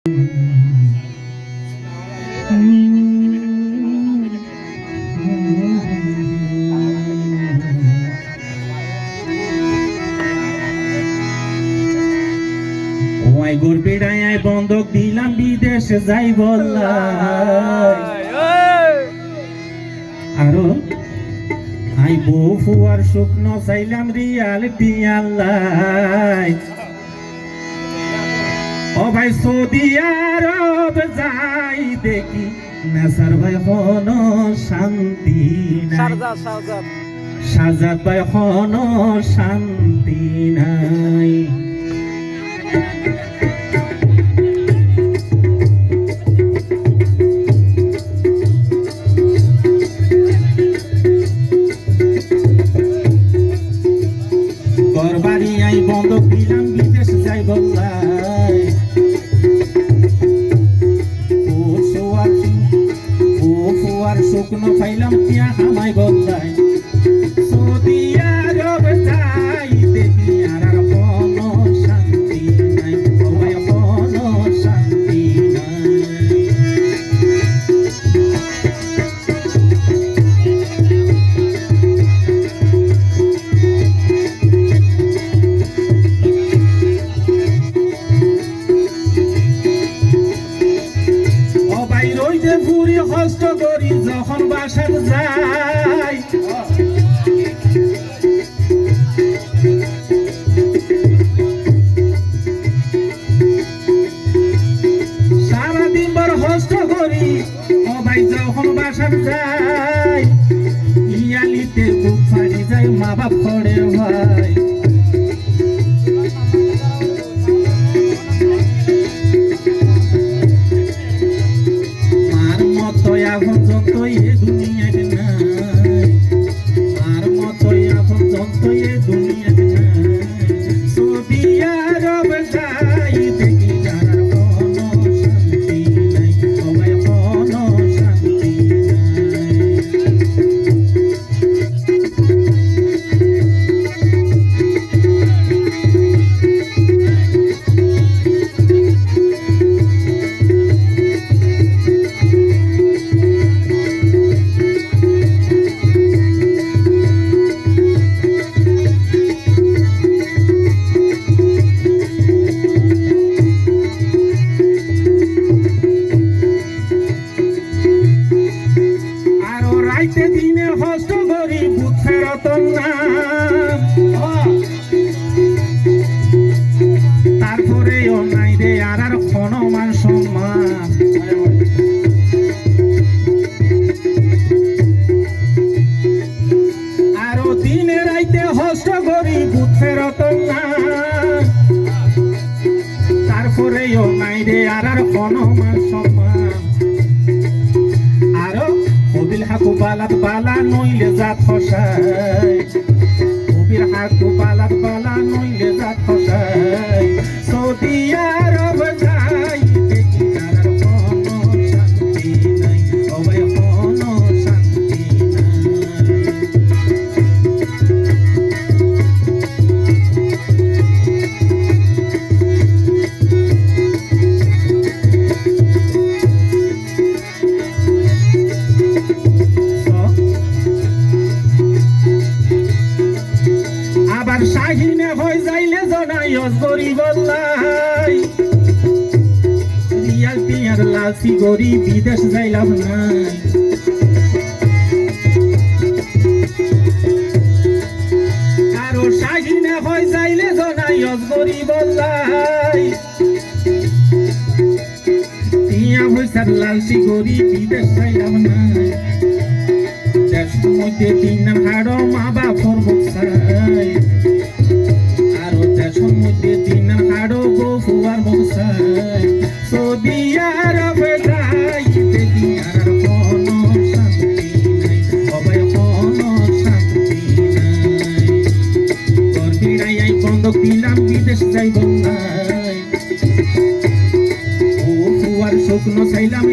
ওই গরবিড়ায় বন্ধক দিলাম বিদেশে যাই আরও আই বউ ফুয়ার শুকনো চাইলাম রিয়ালিটি আল্লাহ। ও ভাই সৌদি আরব যাই দেখি। নেসার ভাই হন শান্তি সাজাদ ভাই হন শান্তি নাই। বন্ধক দিলাম বিদেশ যাই বললাই শুকনো পাইলাম তিয়া হামাই বললাই সৌদি আরব যাই দেখি আর আর কোনো শান্তি নাই। সবাই কোনো শান্তি নাই। করি সারাদিন বড় কষ্ট করি ভাই যখন বাসাত যাই ইয়ালিতে খুব ফাড়ি যায় মা বাপ করে ভাই তারপরে ও নাই রে, আর আর মান সম্মান। আরও কবির হাকু বালাত বালা নইলে জাত ফসাই কবির হাকু বালাত বালা যাইলে জনাই অজগরি বললাই। রিয়াল টিয়ার লালসি গরি বিদেশ যাইলাম নাই। আরও শাহিনে হয়ে যাইলে জনাই অজগরি বললাই। টিয়া হইসার লালসি বিদেশ যাইলাম নাই। দেশের মধ্যে তিন সৌদি আরব যাই দেখি আর কোনো শান্তি নাই, সবাই কোনো শান্তি নাই। তোর বিড়াই আই বন্ধক দিলাম শুকনো চাইলাম